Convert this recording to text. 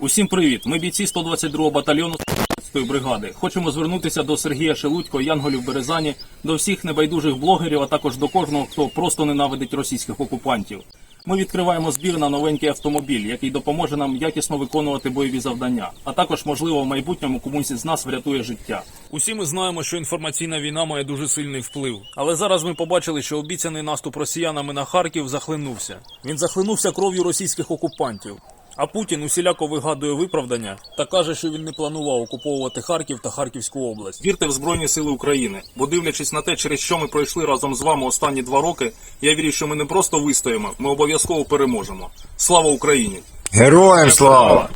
Усім привіт! Ми бійці 122-го батальйону 115-ї бригади. Хочемо звернутися до Сергія Шелудько, Янголів Березані, до всіх небайдужих блогерів, а також до кожного, хто просто ненавидить російських окупантів. Ми відкриваємо збір на новенький автомобіль, який допоможе нам якісно виконувати бойові завдання, а також, можливо, в майбутньому комусь із нас врятує життя. Усі ми знаємо, що інформаційна війна має дуже сильний вплив. Але зараз ми побачили, що обіцяний наступ росіянами на Харків захлинувся. Він захлинувся кров'ю російських окупантів. А Путін усіляко вигадує виправдання та каже, що він не планував окуповувати Харків та Харківську область. Вірте в Збройні Сили України, бо дивлячись на те, через що ми пройшли разом з вами останні два роки, я вірю, що ми не просто вистоїмо, ми обов'язково переможемо. Слава Україні! Героям слава!